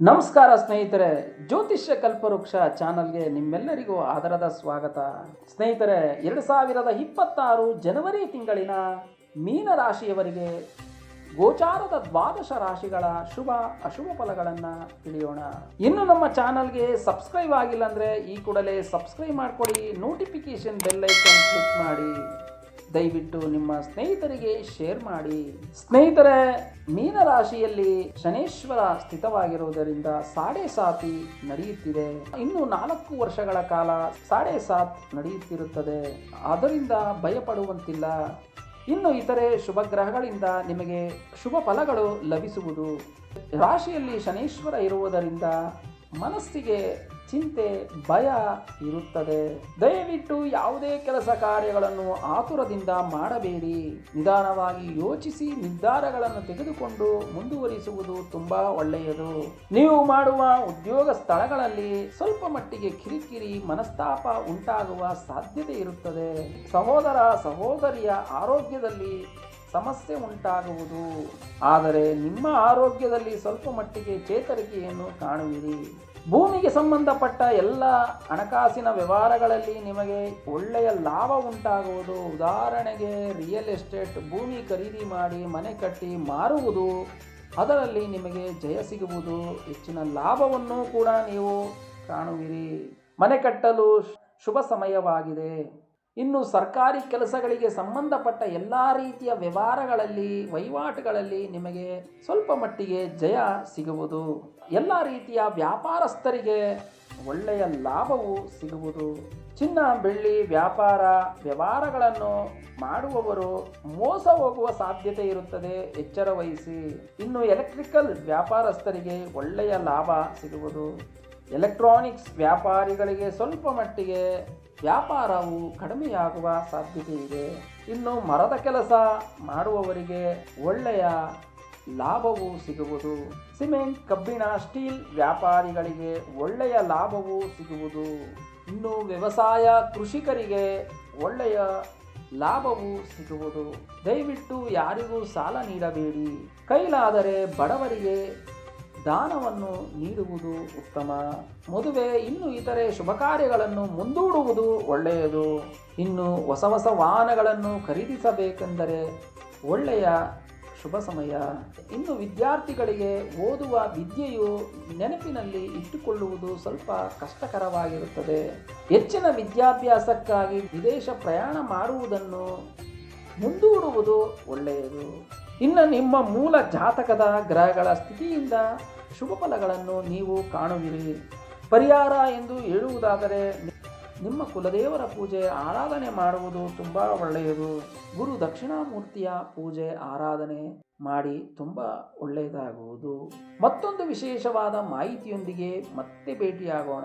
ನಮಸ್ಕಾರ ಸ್ನೇಹಿತರೆ, ಜ್ಯೋತಿಷ್ಯ ಕಲ್ಪವೃಕ್ಷ ಚಾನಲ್ಗೆ ನಿಮ್ಮೆಲ್ಲರಿಗೂ ಆದರದ ಸ್ವಾಗತ. ಸ್ನೇಹಿತರೆ, ಎರಡು ಸಾವಿರದ ಇಪ್ಪತ್ತಾರು ಜನವರಿ ತಿಂಗಳಿನ ಮೀನ ರಾಶಿಯವರಿಗೆ ಗೋಚಾರದ ದ್ವಾದಶ ರಾಶಿಗಳ ಶುಭ ಅಶುಭ ಫಲಗಳನ್ನು ತಿಳಿಯೋಣ. ಇನ್ನು ನಮ್ಮ ಚಾನಲ್ಗೆ ಸಬ್ಸ್ಕ್ರೈಬ್ ಆಗಿಲ್ಲ ಅಂದರೆ ಈ ಕೂಡಲೇ ಸಬ್ಸ್ಕ್ರೈಬ್ ಮಾಡಿಕೊಡಿ ನೋಟಿಫಿಕೇಶನ್ ಐಕನ್ ಕ್ಲಿಕ್ ಮಾಡಿ. ದಯವಿಟ್ಟು ನಿಮ್ಮ ಸ್ನೇಹಿತರಿಗೆ ಶೇರ್ ಮಾಡಿ. ಸ್ನೇಹಿತರೆ, ಮೀನರಾಶಿಯಲ್ಲಿ ಶನೇಶ್ವರ ಸ್ಥಿತವಾಗಿರುವುದರಿಂದ ಸಾಡೆ ಸಾತಿ ನಡೆಯುತ್ತಿದೆ. ಇನ್ನು ನಾಲ್ಕು ವರ್ಷಗಳ ಕಾಲ ಸಾಡೆ ಸಾತ್ ನಡೆಯುತ್ತಿರುತ್ತದೆ. ಅದರಿಂದ ಭಯಪಡುವಂತಿಲ್ಲ. ಇನ್ನು ಇತರೆ ಶುಭ ಗ್ರಹಗಳಿಂದ ನಿಮಗೆ ಶುಭ ಫಲಗಳು ಲಭಿಸುವುದು. ರಾಶಿಯಲ್ಲಿ ಶನೇಶ್ವರ ಇರುವುದರಿಂದ ಮನಸ್ಸಿಗೆ ಚಿಂತೆ, ಭಯ ಇರುತ್ತದೆ. ದಯವಿಟ್ಟು ಯಾವುದೇ ಕೆಲಸ ಕಾರ್ಯಗಳನ್ನು ಆತುರದಿಂದ ಮಾಡಬೇಡಿ. ನಿಧಾನವಾಗಿ ಯೋಚಿಸಿ ನಿರ್ಧಾರಗಳನ್ನು ತೆಗೆದುಕೊಂಡು ಮುಂದುವರಿಸುವುದು ತುಂಬಾ ಒಳ್ಳೆಯದು. ನೀವು ಮಾಡುವ ಉದ್ಯೋಗ ಸ್ಥಳಗಳಲ್ಲಿ ಸ್ವಲ್ಪ ಮಟ್ಟಿಗೆ ಕಿರಿಕಿರಿ, ಮನಸ್ತಾಪ ಉಂಟಾಗುವ ಸಾಧ್ಯತೆ ಇರುತ್ತದೆ. ಸಹೋದರ, ಸಹೋದರಿಯ ಆರೋಗ್ಯದಲ್ಲಿ ಸಮಸ್ಯೆ ಉಂಟಾಗುವುದು. ಆದರೆ ನಿಮ್ಮ ಆರೋಗ್ಯದಲ್ಲಿ ಸ್ವಲ್ಪ ಮಟ್ಟಿಗೆ ಚೇತರಿಕೆಯನ್ನು ಕಾಣುವಿರಿ. ಭೂಮಿಗೆ ಸಂಬಂಧಪಟ್ಟ ಎಲ್ಲ ಹಣಕಾಸಿನ ವ್ಯವಹಾರಗಳಲ್ಲಿ ನಿಮಗೆ ಒಳ್ಳೆಯ ಲಾಭ ಉಂಟಾಗುವುದು. ಉದಾಹರಣೆಗೆ ರಿಯಲ್ ಎಸ್ಟೇಟ್ ಭೂಮಿ ಖರೀದಿ ಮಾಡಿ ಮನೆ ಕಟ್ಟಿ ಮಾರುವುದು. ಅದರಲ್ಲಿ ನಿಮಗೆ ಜಯ ಸಿಗುವುದು. ಹೆಚ್ಚಿನ ಲಾಭವನ್ನು ಕೂಡ ನೀವು ಕಾಣುವಿರಿ. ಮನೆ ಕಟ್ಟಲು ಶುಭ ಸಮಯವಾಗಿದೆ. ಇನ್ನು ಸರ್ಕಾರಿ ಕೆಲಸಗಳಿಗೆ ಸಂಬಂಧಪಟ್ಟ ಎಲ್ಲ ರೀತಿಯ ವ್ಯವಹಾರಗಳಲ್ಲಿ, ವಹಿವಾಟುಗಳಲ್ಲಿ ನಿಮಗೆ ಸ್ವಲ್ಪ ಮಟ್ಟಿಗೆ ಜಯ ಸಿಗುವುದು. ಎಲ್ಲ ರೀತಿಯ ವ್ಯಾಪಾರಸ್ಥರಿಗೆ ಒಳ್ಳೆಯ ಲಾಭವು ಸಿಗುವುದು. ಚಿನ್ನ, ಬೆಳ್ಳಿ, ವ್ಯಾಪಾರ, ವ್ಯವಹಾರಗಳನ್ನು ಮಾಡುವವರು ಮೋಸ ಹೋಗುವ ಸಾಧ್ಯತೆ ಇರುತ್ತದೆ. ಎಚ್ಚರ ವಹಿಸಿ. ಇನ್ನು ಎಲೆಕ್ಟ್ರಿಕಲ್ ವ್ಯಾಪಾರಸ್ಥರಿಗೆ ಒಳ್ಳೆಯ ಲಾಭ ಸಿಗುವುದು. ಎಲೆಕ್ಟ್ರಾನಿಕ್ಸ್ ವ್ಯಾಪಾರಿಗಳಿಗೆ ಸ್ವಲ್ಪ ಮಟ್ಟಿಗೆ ವ್ಯಾಪಾರವು ಕಡಿಮೆಯಾಗುವ ಸಾಧ್ಯತೆ ಇದೆ. ಇನ್ನು ಮರದ ಕೆಲಸ ಮಾಡುವವರಿಗೆ ಒಳ್ಳೆಯ ಲಾಭವು ಸಿಗುವುದು. ಸಿಮೆಂಟ್, ಕಬ್ಬಿಣ, ಸ್ಟೀಲ್ ವ್ಯಾಪಾರಿಗಳಿಗೆ ಒಳ್ಳೆಯ ಲಾಭವು ಸಿಗುವುದು. ಇನ್ನು ವ್ಯವಸಾಯ ಕೃಷಿಕರಿಗೆ ಒಳ್ಳೆಯ ಲಾಭವು ಸಿಗುವುದು. ದಯವಿಟ್ಟು ಯಾರಿಗೂ ಸಾಲ ನೀಡಬೇಡಿ. ಕೈಲಾದರೆ ಬಡವರಿಗೆ ದಾನವನ್ನು ನೀಡುವುದು ಉತ್ತಮ. ಮದುವೆ ಇನ್ನು ಇತರೆ ಶುಭ ಕಾರ್ಯಗಳನ್ನು ಮುಂದೂಡುವುದು ಒಳ್ಳೆಯದು. ಇನ್ನು ಹೊಸ ಹೊಸ ವಾಹನಗಳನ್ನು ಖರೀದಿಸಬೇಕೆಂದರೆ ಒಳ್ಳೆಯ ಶುಭ ಸಮಯ. ಇನ್ನು ವಿದ್ಯಾರ್ಥಿಗಳಿಗೆ ಓದುವ ವಿದ್ಯೆಯು ನೆನಪಿನಲ್ಲಿ ಇಟ್ಟುಕೊಳ್ಳುವುದು ಸ್ವಲ್ಪ ಕಷ್ಟಕರವಾಗಿರುತ್ತದೆ. ಹೆಚ್ಚಿನ ವಿದ್ಯಾಭ್ಯಾಸಕ್ಕಾಗಿ ವಿದೇಶ ಪ್ರಯಾಣ ಮಾಡುವುದನ್ನು ಮುಂದೂಡುವುದು ಒಳ್ಳೆಯದು. ಇನ್ನು ನಿಮ್ಮ ಮೂಲ ಜಾತಕದ ಗ್ರಹಗಳ ಸ್ಥಿತಿಯಿಂದ ಶುಭ ಫಲಗಳನ್ನು ನೀವು ಕಾಣುವಿರಿ. ಪರಿಹಾರ ಎಂದು ಹೇಳುವುದಾದರೆ, ನಿಮ್ಮ ಕುಲದೇವರ ಪೂಜೆ ಆರಾಧನೆ ಮಾಡುವುದು ತುಂಬ ಒಳ್ಳೆಯದು. ಗುರು ದಕ್ಷಿಣಾಮೂರ್ತಿಯ ಪೂಜೆ ಆರಾಧನೆ ಮಾಡಿ ತುಂಬ ಒಳ್ಳೆಯದಾಗುವುದು. ಮತ್ತೊಂದು ವಿಶೇಷವಾದ ಮಾಹಿತಿಯೊಂದಿಗೆ ಮತ್ತೆ ಭೇಟಿಯಾಗೋಣ.